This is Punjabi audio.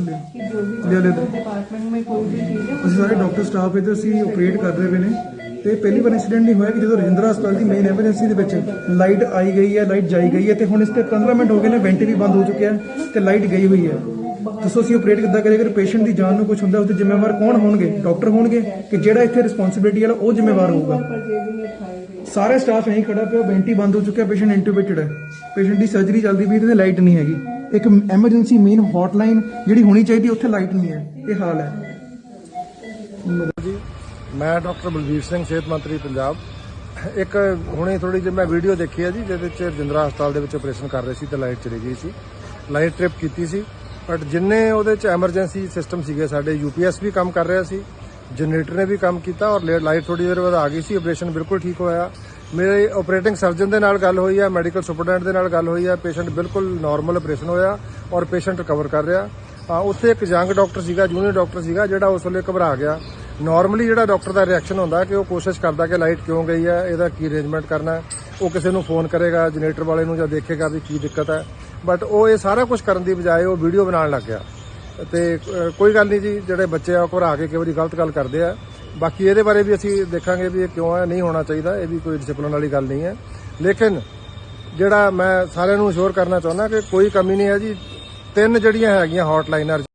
ਲਿਆ ਲਿਆ। ਅਸੀਂ ਸਾਰੇ ਡਾਕਟਰ ਸਟਾਫ ਇੱਧਰ ਅਸੀਂ ਆਪਰੇਟ ਕਰ ਰਹੇ ਨੇ ਤੇ ਪਹਿਲੀ ਵਾਰ ਇਨਸੀਡੈਂਟ ਨਹੀਂ ਹੋਇਆ ਕਿ ਜਦੋਂ ਰਜਿੰਦਰਾ ਹਸਪਤਾਲ ਦੀ ਮੇਨ ਐਮਰਜੈਂਸੀ ਦੇ ਵਿੱਚ ਲਾਈਟ ਆਈ ਗਈ ਹੈ ਲਾਈਟ ਜਾਈ ਗਈ ਹੈ ਤੇ ਹੁਣ ਇਸ ਤੇ 15 ਮਿੰਟ ਹੋ ਗਏ ਨੇ ਵੈਂਟ ਵੀ ਬੰਦ ਹੋ ਚੁੱਕਿਆ ਹੈ ਤੇ ਲਾਈਟ ਗਈ ਹੋਈ ਹੈ। ਦੱਸੋ ਅਸੀਂ ਆਪਰੇਟ ਕਿੱਦਾਂ ਕਰੀਏ? ਅਗਰ ਪੇਸ਼ੈਂਟ ਦੀ ਜਾਨ ਨੂੰ ਕੁਝ ਹੁੰਦਾ ਉਸ ਤੇ ਜ਼ਿੰਮੇਵਾਰ ਕੌਣ ਹੋਣਗੇ? ਡਾਕਟਰ ਹੋਣਗੇ ਕਿ ਜਿਹੜਾ ਇੱਥੇ ਰਿਸਪੌਂਸਿਬਿਲਟੀ ਵਾਲਾ, ਉਹ ਜ਼ਿੰਮੇਵਾਰ ਹੋਊਗਾ? ਪਰਚੇਜ਼ਿੰਗ ਸਾਰੇ ਸਟਾਫ ਇਹੀ ਖੜਾ ਪਿਆ ਵੈਂਟੀ ਬੰਦ ਹੋ ਚੁੱਕਿਆ ਪੇਸ਼ੈਂਟ ਇੰਟੂਬੇਟਡ ਹੈ। ਪੇਸ਼ੈਂਟ ਦੀ ਸਰਜਰੀ ਚੱਲਦੀ ਪਈ ਤੇ ਲਾਈਟ ਨਹੀਂ ਹੈਗੀ। ਇੱਕ ਐਮਰਜੈਂਸੀ ਮੇਨ ਹੌਟਲਾਈਨ ਜਿਹੜੀ ਹੋਣੀ ਚਾਹੀਦੀ, ਉੱਥੇ ਲਾਈਟ ਨਹੀਂ ਹੈ। ਇਹ ਹਾਲ ਹੈ। ਜੀ, ਮੈਂ ਡਾਕਟਰ ਬਲਵੀਰ ਸਿੰਘ, ਸਿਹਤ ਮੰਤਰੀ ਪੰਜਾਬ। ਇੱਕ ਹੁਣੇ ਥੋੜੀ ਜਿਹੀ ਮੈਂ ਵੀਡੀਓ ਦੇਖੀ ਹੈ ਜੀ, ਜਿਹਦੇ ਵਿੱਚ ਰਜਿੰਦਰਾ ਹਸਪਤਾਲ ਦੇ ਵਿੱਚ ਆਪਰੇਸ਼ਨ ਕਰ ਰਹੇ ਸੀ ਤੇ ਲਾਈਟ ਚਲੀ ਗਈ ਸੀ। ਲਾਈਟ ਟ੍ਰਿਪ ਕੀਤੀ ਸੀ। ਬਟ ਜਿੰਨੇ ਉਹਦੇ ਚ ਐਮਰਜੈਂਸੀ ਸਿਸਟਮ ਸੀਗੇ, ਸਾਡੇ ਯੂਪੀਐਸ ਵੀ ਕੰਮ ਕਰ ਰਿਹਾ ਸੀ ਜਨਰੇਟਰ ਨੇ ਵੀ ਕੰਮ ਕੀਤਾ ਔਰ ਲਾਈਟ ਥੋੜੀ ਦੇਰ ਬਾਅਦ ਆ ਗਈ ਸੀ ਆਪਰੇਸ਼ਨ ਬਿਲਕੁਲ ਠੀਕ ਹੋਇਆ। ਮੇਰੇ ਆਪਰੇਟਿੰਗ ਸਰਜਨ ਦੇ ਨਾਲ ਗੱਲ ਹੋਈ ਹੈ ਮੈਡੀਕਲ ਸੁਪਰਡੈਂਟ ਦੇ ਨਾਲ ਗੱਲ ਹੋਈ ਹੈ। ਪੇਸ਼ੈਂਟ ਬਿਲਕੁਲ ਨਾਰਮਲ ਆਪਰੇਸ਼ਨ ਹੋਇਆ ਔਰ ਪੇਸ਼ੈਂਟ ਰਿਕਵਰ ਕਰ ਰਿਹਾ। ਉੱਥੇ ਇੱਕ ਯੰਗ ਡਾਕਟਰ ਸੀਗਾ ਜੂਨੀਅਰ ਡਾਕਟਰ ਸੀਗਾ, ਜਿਹੜਾ ਉਸ ਵੇਲੇ ਘਬਰਾ ਗਿਆ। ਨਾਰਮਲੀ ਜਿਹੜਾ ਡਾਕਟਰ ਦਾ ਰਿਐਕਸ਼ਨ ਹੁੰਦਾ ਕਿ ਉਹ ਕੋਸ਼ਿਸ਼ ਕਰਦਾ ਕਿ ਲਾਈਟ ਕਿਉਂ ਗਈ ਹੈ, ਇਹਦਾ ਕੀ ਅਰੇਂਜਮੈਂਟ ਕਰਨਾ ਉਹ ਕਿਸੇ ਨੂੰ ਫੋਨ ਕਰੇਗਾ ਜਨਰੇਟਰ ਵਾਲੇ ਨੂੰ ਜਾਂ ਦੇਖੇਗਾ ਵੀ ਕੀ ਦਿੱਕਤ ਹੈ। ਬਟ ਉਹ ਇਹ ਸਾਰਾ ਕੁਝ ਕਰਨ ਦੀ ਬਜਾਏ ਉਹ ਵੀਡੀਓ ਬਣਾਉਣ ਲੱਗ ਗਿਆ। ਤੇ ਕੋਈ ਗੱਲ ਨਹੀਂ ਜੀ, ਜਿਹੜੇ ਬੱਚੇ ਆ ਉਹ ਘਬਰਾ ਕੇ ਕਈ ਵਾਰੀ ਗਲਤ ਗੱਲ ਕਰਦੇ ਆ। ਬਾਕੀ ਇਹਦੇ ਬਾਰੇ ਵੀ ਅਸੀਂ ਦੇਖਾਂਗੇ ਵੀ ਇਹ ਕਿਉਂ ਹੈ, ਨਹੀਂ ਹੋਣਾ ਚਾਹੀਦਾ, ਇਹ ਵੀ ਕੋਈ ਡਿਸਪਲਿਨ ਵਾਲੀ ਗੱਲ ਨਹੀਂ ਹੈ। ਲੇਕਿਨ ਜਿਹੜਾ ਮੈਂ ਸਾਰਿਆਂ ਨੂੰ ਅਸ਼ੋਰ ਕਰਨਾ ਚਾਹੁੰਦਾ ਕਿ ਕੋਈ ਕਮੀ ਨਹੀਂ ਹੈ ਜੀ। ਤਿੰਨ ਜਿਹੜੀਆਂ ਹੈਗੀਆਂ ਹੌਟਲਾਈਨਰ